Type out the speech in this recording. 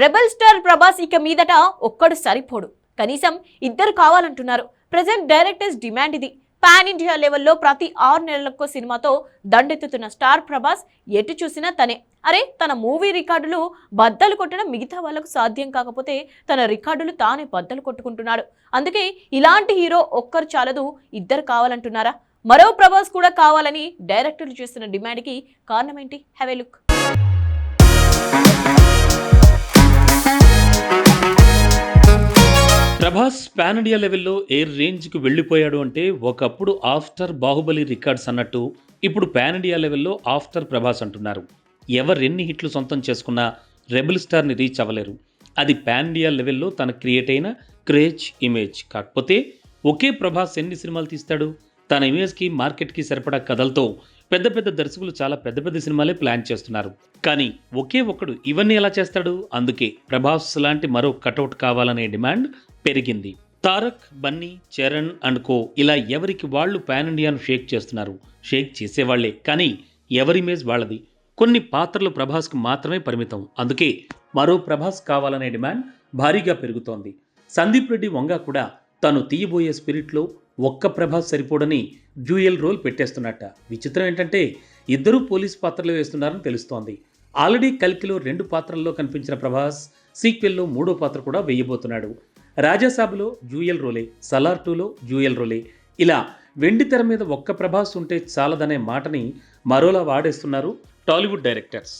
Rebel star Prabhas ఇక మీదట ఒక్కడు సరిపోడు. కనీసం ఇద్దరు కావాలంటున్నారు. ప్రజెంట్ డైరెక్టర్స్ డిమాండ్ ఇది. పాన్ ఇండియా లెవెల్లో ప్రతి ఆరు నెలలకు సినిమాతో దండెత్తుతున్న స్టార్ ప్రభాస్ ఎటు చూసినా తనే. అరే తన మూవీ రికార్డులు బద్దలు కొట్టడం మిగతా వాళ్ళకు సాధ్యం కాకపోతే తన రికార్డులు తానే బద్దలు కొట్టుకుంటున్నాడు. అందుకే ఇలాంటి హీరో ఒక్కరు చాలదు ఇద్దరు కావాలంటున్నారా? మరో ప్రభాస్ కూడా కావాలని డైరెక్టర్లు చేస్తున్న డిమాండ్కి కారణమేంటి? Have a look Prabhas pan India లెవెల్లో ఏ రేంజ్కి వెళ్ళిపోయాడు అంటే ఒకప్పుడు ఆఫ్టర్ బాహుబలి రికార్డ్స్ అన్నట్టు ఇప్పుడు పాన్ ఇండియా లెవెల్లో ఆఫ్టర్ ప్రభాస్ అంటున్నారు. ఎవరెన్ని హిట్లు సొంతం చేసుకున్నా రెబుల్ స్టార్ని రీచ్ అవ్వలేరు. అది పాన్ ఇండియా లెవెల్లో తన క్రియేట్ అయిన క్రేజ్ ఇమేజ్ కాకపోతే ఒకే ప్రభాస్ ఎన్ని సినిమాలు తీస్తాడు? తన ఇమేజ్కి మార్కెట్కి సరిపడా కథలతో పెద్ద పెద్ద దర్శకులు చాలా పెద్ద పెద్ద సినిమాలే ప్లాన్ చేస్తున్నారు. కానీ ఒకే ఒక్కడు ఇవన్నీ ఎలా చేస్తాడు? అందుకే ప్రభాస్ లాంటి మరో కటౌట్ కావాలనే డిమాండ్ పెరిగింది. తారక్ బన్నీ చరణ్ అండ్ కో ఇలా ఎవరికి వాళ్ళు పాన్ ఇండియాను షేక్ చేస్తున్నారు. షేక్ చేసేవాళ్ళే కానీ ఎవరి ఇమేజ్ వాళ్ళది? కొన్ని పాత్రలు ప్రభాస్కు మాత్రమే పరిమితం. అందుకే మరో ప్రభాస్ కావాలనే డిమాండ్ భారీగా పెరుగుతోంది. సందీప్ రెడ్డి వంగ కూడా తను తీయబోయే స్పిరిట్లో ఒక్క ప్రభాస్ సరిపోడని డ్యూయల్ రోల్ పెట్టేస్తున్నట్ట. విచిత్రం ఏంటంటే ఇద్దరూ పోలీస్ పాత్రలు వేస్తున్నారని తెలుస్తోంది. ఆల్రెడీ కల్కిలో రెండు పాత్రల్లో కనిపించిన ప్రభాస్ సీక్వెల్లో మూడో పాత్ర కూడా వేయబోతున్నాడు. రాజాసాబులో జూయల్ రోలే సలార్ టూలో జూయల్ రోలే. ఇలా వెండి తెర మీద ఒక్క ప్రభాస్ ఉంటే చాలదనే మాటని మరోలా వాడేస్తున్నారు టాలీవుడ్ డైరెక్టర్స్.